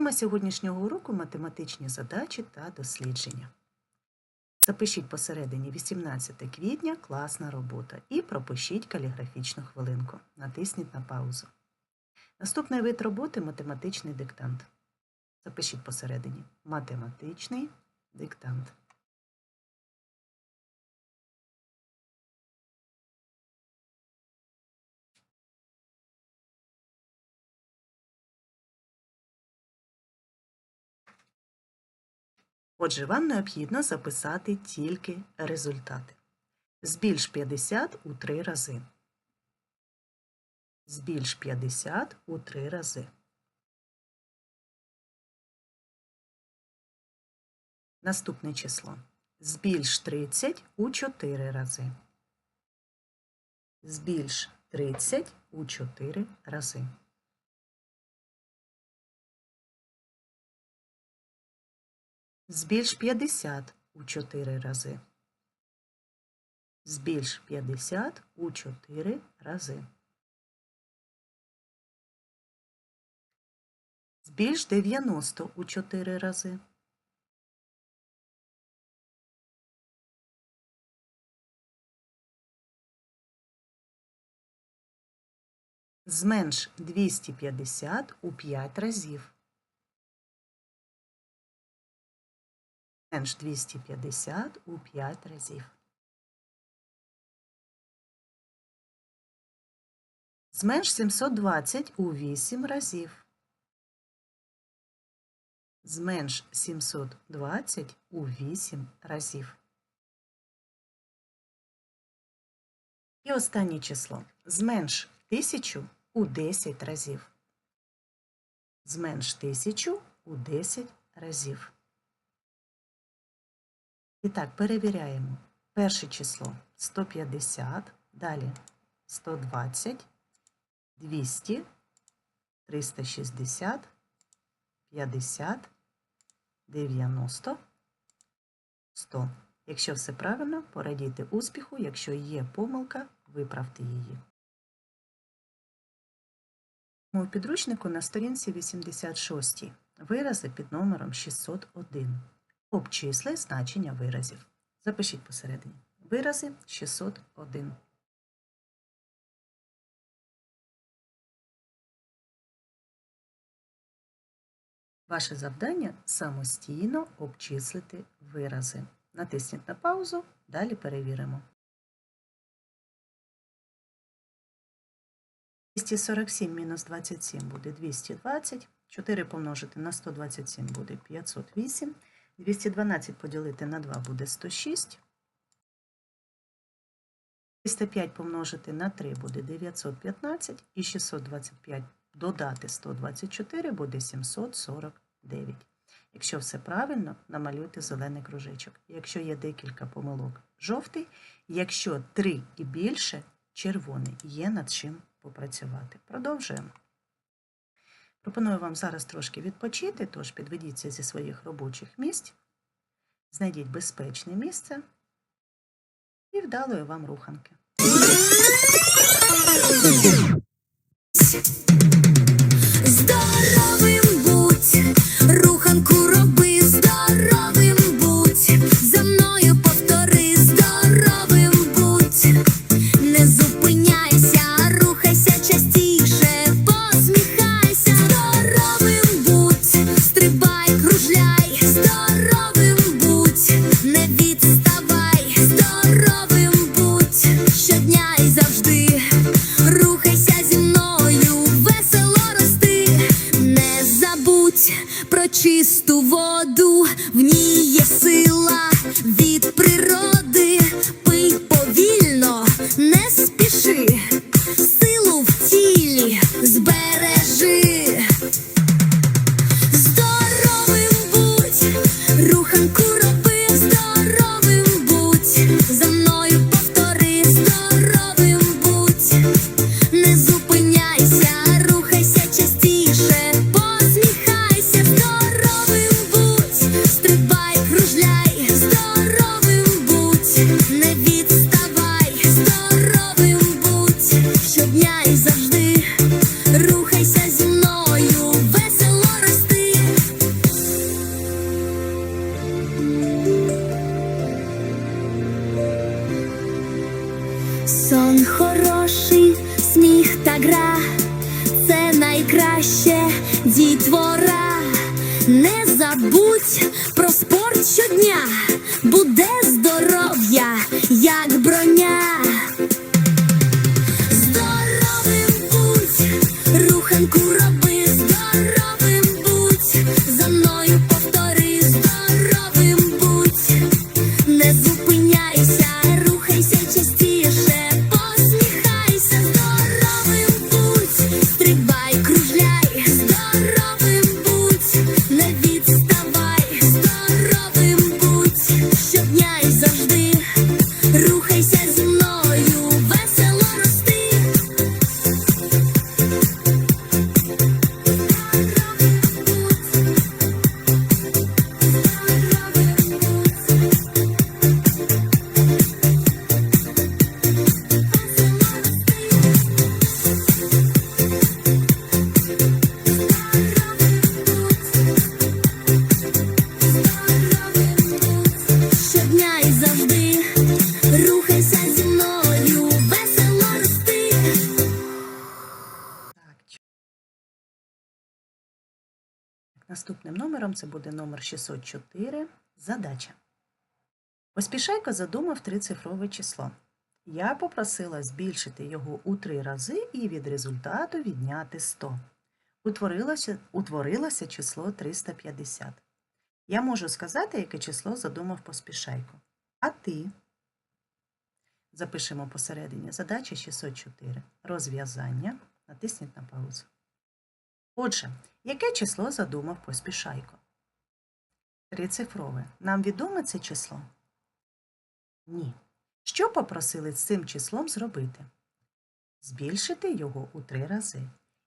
Тема сьогоднішнього уроку математичні задачі та дослідження. Запишіть посередині 18 квітня класна робота і пропишіть каліграфічну хвилинку. Натисніть на паузу. Наступний вид роботи математичний диктант. Запишіть посередині математичний диктант. Отже, вам необхідно записати тільки результати. Збільш 50 у 3 рази. Збільш 50 у 3 рази. Наступне число. Збільш 30 у 4 рази. Збільш 30 у 4 рази. Збільш 50 у 4 рази. Збільш 50 у 4 рази. Збільш 90 у 4 рази. Зменш 250 у 5 разів. Зменш 250 у 5 разів. Зменш 720 у 8 разів. Зменш 720 у 8 разів. І останнє число. Зменш 1000 у 10 разів. Зменш 1000 у 10 разів. І так, перевіряємо. Перше число 150, далі 120, 200, 360, 50, 90, 100. Якщо все правильно, порадійте успіху. Якщо є помилка, виправте її. У підручнику на сторінці 86 вирази під номером 601. Обчисли значення виразів. Запишіть посередині. Вирази 601. Ваше завдання самостійно обчислити вирази. Натисніть на паузу, далі перевіримо. 247 мінус 27 буде 220, 4 помножити на 127 буде 508, 212 поділити на 2 буде 106, 305 помножити на 3 буде 915 і 625 додати 124 буде 749. Якщо все правильно, намалюйте зелений кружечок. Якщо є декілька помилок жовтий, якщо 3 і більше червоний, є над чим попрацювати. Продовжуємо. Пропоную вам зараз трошки відпочити, тож підведіться зі своїх робочих місць, знайдіть безпечне місце і вдалої вам руханки. Ixi! jak Наступним номером це буде номер 604. Задача. Поспішайко задумав трицифрове число. Я попросила збільшити його у три рази і від результату відняти 100. Утворилося, утворилося число 350. Я можу сказати, яке число задумав поспішайко. А ти? Запишемо посередині задачі 604. Розв'язання. Натисніть на паузу. Отже, яке число задумав поспішайко? Трицифрове. Нам відоме це число? Ні. Що попросили з цим числом зробити? Збільшити його у три рази.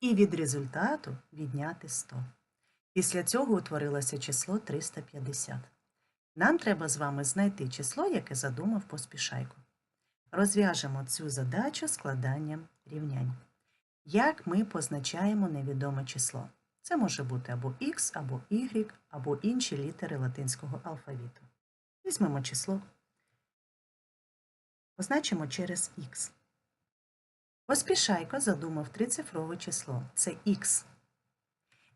І від результату відняти 100. Після цього утворилося число 350. Нам треба з вами знайти число, яке задумав поспішайко. Розв'яжемо цю задачу складанням рівнянь. Як ми позначаємо невідоме число? Це може бути або x, або y, або інші літери латинського алфавіту. Візьмемо число. Позначимо через x. Поспішайко задумав трицифрове число. Це x.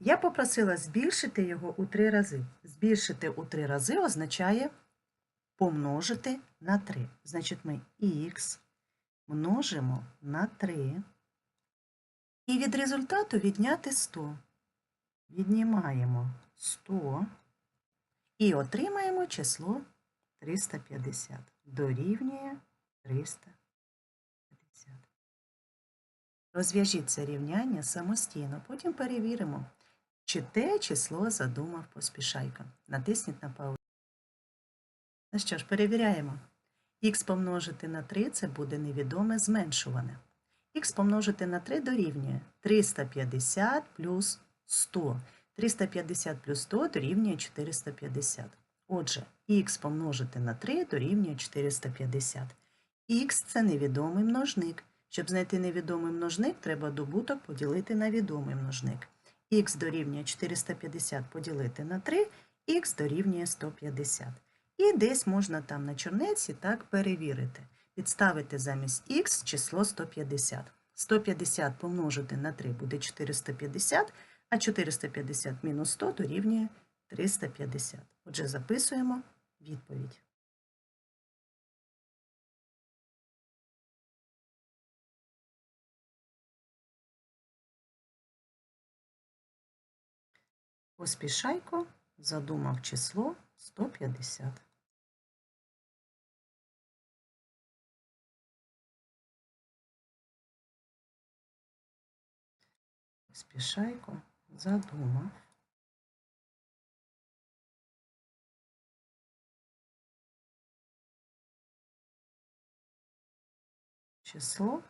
Я попросила збільшити його у три рази. Збільшити у три рази означає помножити на 3. Значить, ми х множимо на 3. І від результату відняти 100. Віднімаємо 100 і отримаємо число 350. Дорівнює 350. Розв'яжіть це рівняння самостійно, потім перевіримо, чи те число задумав поспішайка. Натисніть на паузу. Ну що ж, перевіряємо. Х помножити на 3 це буде невідоме зменшуване. Х помножити на 3 дорівнює 350 плюс 100. 350 плюс 100 дорівнює 450. Отже, х помножити на 3 дорівнює 450. Х – це невідомий множник. Щоб знайти невідомий множник, треба добуток поділити на відомий множник. Х дорівнює 450 поділити на 3, х дорівнює 150. І десь можна там на чорнеці так перевірити. Підставити замість х число 150. 150 помножити на 3 буде 450, а 450 мінус 100 дорівнює 350. Отже, записуємо відповідь. Поспішайко задумав число 150. Поспішайко задумав число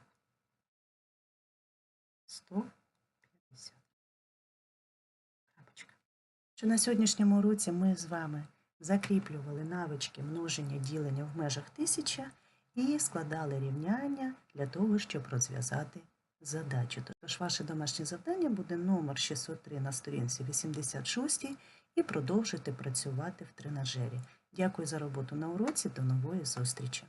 150. Крапочка. Що на сьогоднішньому уроці ми з вами закріплювали навички множення ділення в межах тисяча і складали рівняння для того, щоб розв'язати задачу. Тож ваше домашнє завдання буде номер 603 на сторінці 86 і продовжуйте працювати в тренажері. Дякую за роботу на уроці. До нової зустрічі!